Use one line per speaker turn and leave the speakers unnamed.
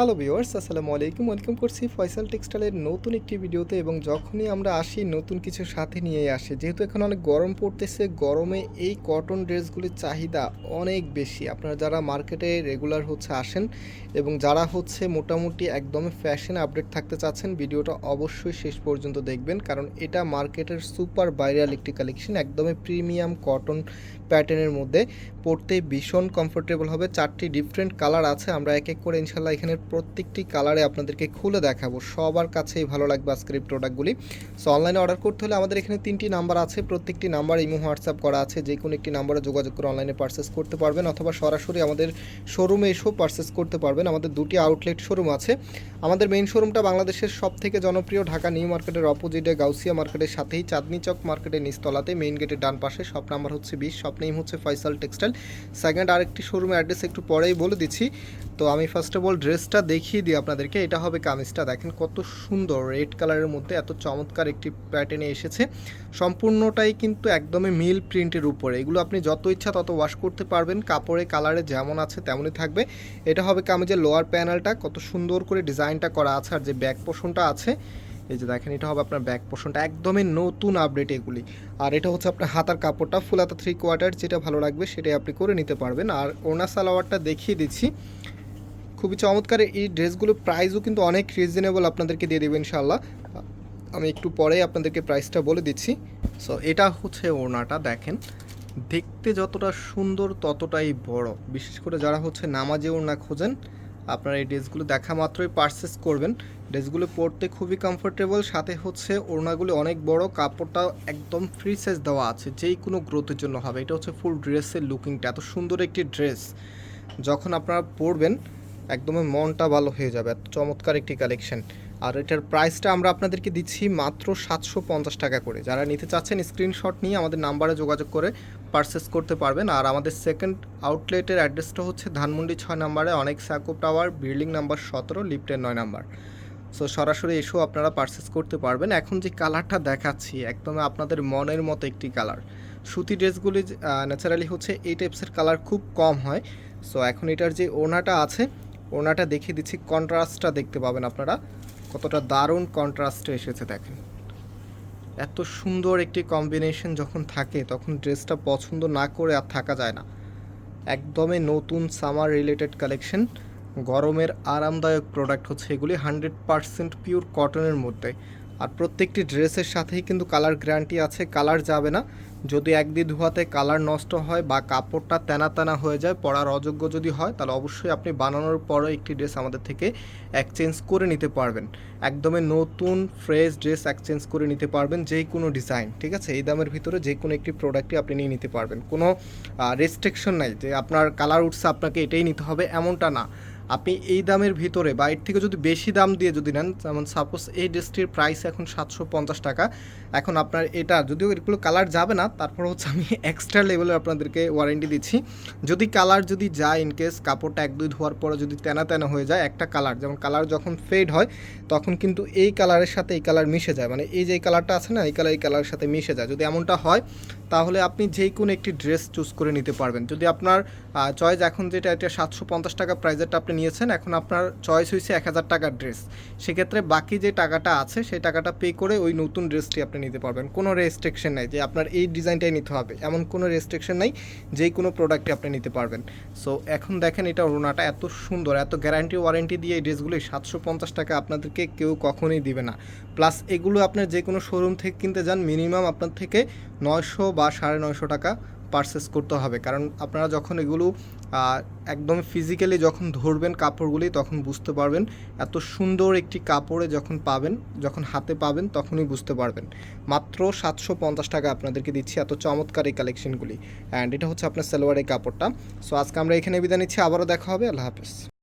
Hello viewers আসসালামু আলাইকুম। Welcome করছি ফয়সাল টেক্সটাইলের নতুন একটি ভিডিওতে এবং যখনই আমরা আসি নতুন কিছু সাথে নিয়ে আসি। যেহেতু এখন অনেক গরম পড়তেছে, গরমে এই কটন ড্রেসগুলির চাহিদা অনেক বেশি। আপনারা যারা মার্কেটে রেগুলার হচ্ছে আসেন এবং যারা হচ্ছে মোটামুটি একদমই ফ্যাশন আপডেট থাকতে চাচ্ছেন, ভিডিওটা অবশ্যই শেষ পর্যন্ত দেখবেন। কারণ এটা মার্কেটের সুপার ভাইরাল একটি কালেকশন একদমই প্রিমিয়াম কটন প্যাটার্নের মধ্যে। পরতে ভীষণ কমফোর্টেবল হবে। চারটি ডিফারেন্ট কালার আছে, আমরা এক এক করে ইনশাল্লাহ এখানে প্রত্যেকটি কালারে আপনাদেরকে খুলে দেখাবো। সবার কাছেই ভালো লাগবে আজকের এই প্রোডাক্টগুলি সো অনলাইনে অর্ডার করতে হলে আমাদের এখানে তিনটি নাম্বার আছে, প্রত্যেকটি নাম্বার ইমো হোয়াটসঅ্যাপ করা আছে। যে কোনো একটি নাম্বারে যোগাযোগ করে অনলাইনে পারচেস করতে পারবেন, অথবা সরাসরি আমাদের শোরুমে এসেও পারচেস করতে পারবেন। আমাদের দুটি আউটলেট শোরুম আছে। আমাদের মেইন শোরুমটা বাংলাদেশের সব থেকে জনপ্রিয়, ঢাকা নিউ মার্কেটের অপোজিটে গাউসিয়া মার্কেটের সাথেই, চাঁদনি চক মার্কেটের নিচতলাতে মেইন গেটের ডান পাশে শপ নাম্বার হচ্ছে বিশ শপ নেম হচ্ছে ফয়সাল টেক্সটাইল সেকেন্ড আরেকটি শোরুমের অ্যাড্রেস একটু পরেই বলে দিচ্ছি। তো আমি ফার্স্ট অফ অল ড্রেসটা দেখিয়ে দিই আপনাদেরকে, এটা হবে কামিজটা। দেখেন কত সুন্দর রেড কালারের মধ্যে এত চমৎকার একটি প্যাটার্নে এসেছে। সম্পূর্ণটাই কিন্তু একদমই মিল প্রিন্টের উপরে। এগুলো আপনি যত ইচ্ছা তত ওয়াশ করতে পারবেন। কাপড়ে কালারে যেমন আছে তেমনই থাকবে। এটা হবে কামিজের লোয়ার প্যানেলটা কত সুন্দর করে ডিজাইনটা করা আছে আর যে ব্যাক পোষণটা আছে এই যে দেখেন, এটা হবে আপনার ব্যাক পোর্শনটা একদমই নতুন আপডেট এগুলি। আর এটা হচ্ছে আপনার হাতার কাপড়টা ফুল হাতা থ্রি কোয়ার্টার যেটা ভালো লাগবে সেটাই আপনি করে নিতে পারবেন। আর ওনা সালোয়ারটা দেখিয়ে দিচ্ছি। খুবই চমৎকার, এই ড্রেসগুলোর প্রাইসও কিন্তু অনেক রিজনেবল আপনাদেরকে দিয়ে দেবেন ইনশাল্লাহ আমি একটু পরেই আপনাদেরকে প্রাইসটা বলে দিচ্ছি। সো এটা হচ্ছে ওড়নাটা, দেখেন। দেখতে যতটা সুন্দর, ততটাই বড়। বিশেষ করে যারা হচ্ছে নামাজে ওড়না খোঁজেন আপনারা এই ড্রেসগুলো দেখা মাত্রই পারচেস করবেন। ড্রেসগুলো পরতে খুবই কমফোর্টেবল সাথে হচ্ছে ওড়নাগুলো অনেক বড় কাপড়টা একদম ফ্রি সাইজ দেওয়া আছে, যেই কোনো গ্রোথের জন্য হবে। এটা হচ্ছে ফুল ড্রেসের লুকিংটা এত সুন্দর একটি ড্রেস যখন আপনারা পরবেন, একদমই মনটা ভালো হয়ে যাবে, এত চমৎকার একটি কালেকশন আর এটার প্রাইসটা আমরা আপনাদেরকে দিচ্ছি মাত্র সাতশো পঞ্চাশ টাকা করে। যারা নিতে চাচ্ছেন স্ক্রিনশট নিয়ে আমাদের নাম্বারে যোগাযোগ করে পারচেস করতে পারবেন। আর আমাদের সেকেন্ড আউটলেটের অ্যাড্রেসটা হচ্ছে ধানমন্ডি ছয় নাম্বারে অনেক স্যাকো টাওয়ার বিল্ডিং নাম্বার সতেরো লিফটের নয় নাম্বার সো সরাসরি এসেও আপনারা পারচেস করতে পারবেন। এখন যে কালারটা দেখাচ্ছি, একদম আপনাদের মনের মতো একটি কালার সুতি ড্রেসগুলি ন্যাচারালি হচ্ছে এই টাইপসের কালার খুব কম হয়। সো এখন এটার যে ওনাটা আছে, ওনাটা দেখিয়ে দিচ্ছি। কন্ট্রাস্টটা দেখতে পাবেন আপনারা। কতটা দারুণ কন্ট্রাস্টে এসেছে দেখেন। এত সুন্দর একটি কম্বিনেশন যখন থাকে, তখন ড্রেসটা পছন্দ না করে আর থাকা যায় না। একদমই নতুন সামার রিলেটেড কালেকশন গরমের আরামদায়ক প্রোডাক্ট হচ্ছে এগুলি হান্ড্রেড পারসেন্ট পিওর কটনের মধ্যে। আর প্রত্যেকটি ড্রেসের সাথেই কিন্তু কালার গ্যারান্টি আছে, কালার যাবে না। যদি একদিন ধোয়াতে কালার নষ্ট হয় বা কাপড়টা তেনা তেনা হয়ে যায়, পরার অযোগ্য যদি হয়, তাহলে অবশ্যই আপনি বানানোর পরে একটি ড্রেস আমাদের থেকে এক্সচেঞ্জ করে নিতে পারবেন। একদমই নতুন ফ্রেশ ড্রেস এক্সচেঞ্জ করে নিতে পারবেন যে কোনো ডিজাইন ঠিক আছে? এই দামের ভিতরে যে কোনো একটি প্রোডাক্টই আপনি নিয়ে নিতে পারবেন। কোনো রেস্ট্রিকশন নাই যে আপনার কালার উঠছে আপনাকে এটাই নিতে হবে, এমনটা না। আপনি এই দামের ভিতরে বা এর থেকে যদি বেশি দাম দিয়ে যদি নেন, যেমন সাপোজ এই ড্রেসটির প্রাইস এখন সাতশো পঞ্চাশ টাকা, এখন আপনার এটা যদিও এগুলো কালার যাবে না, তারপর হচ্ছে আমি এক্সট্রা লেভেলের আপনাদেরকে ওয়ারেন্টি দিচ্ছি। যদি কালার যদি যায় ইনকেস কাপড়টা এক দুই ধোয়ার পরে যদি তেনা তেনা হয়ে যায়, একটা কালার যেমন কালার যখন ফেড হয়, তখন কিন্তু এই কালারের সাথে এই কালার মিশে যায়। মানে এই যে কালারটা আছে না, এই কালার এই কালারের সাথে মিশে যায়। যদি এমনটা হয় তাহলে আপনি যেই কোনো একটি ড্রেস চুজ করে নিতে পারবেন। যদি আপনার চয়েস এখন যেটা, এটা সাতশো পঞ্চাশ টাকা প্রাইজেরটা আপনি নিয়েছেন, এখন আপনার চয়েস হয়েছে এক হাজার টাকার ড্রেস সেক্ষেত্রে বাকি যে টাকাটা আছে, সেই টাকাটা পে করে ওই নতুন ড্রেসটি আপনি নিতে পারবেন। কোনো রেস্ট্রিকশন নাই যে আপনার এই ডিজাইনটাই নিতে হবে। এমন কোনো রেস্ট্রিকশন নাই যেই কোনো প্রোডাক্টে আপনি নিতে পারবেন। সো এখন দেখেন এটা রোনাটা এত সুন্দর, এত গ্যারান্টি ওয়ারেন্টি দিয়ে এই ড্রেসগুলি সাতশো পঞ্চাশ টাকা আপনাদেরকে কেউ কখনোই দিবে না। প্লাস এগুলো আপনার যে কোনো শোরুম থেকে কিনতে যান মিনিমাম আপনার থেকে নয়শো বা সাড়ে নয়শো টাকা পারচেস করতে হবে। কারণ আপনারা যখন এগুলো একদম ফিজিক্যালি যখন ধরবেন কাপড়গুলি, তখন বুঝতে পারবেন এত সুন্দর একটি কাপড়ে যখন পাবেন, যখন হাতে পাবেন, তখনই বুঝতে পারবেন। মাত্র সাতশো পঞ্চাশ টাকা আপনাদেরকে দিচ্ছি এত চমৎকার এই কালেকশনগুলি অ্যান্ড এটা হচ্ছে আপনার সালোয়ারের কাপড়টা। সো আজকে আমরা এখানে বিদায় নিচ্ছি। আবারও দেখা হবে। আল্লাহ হাফেজ।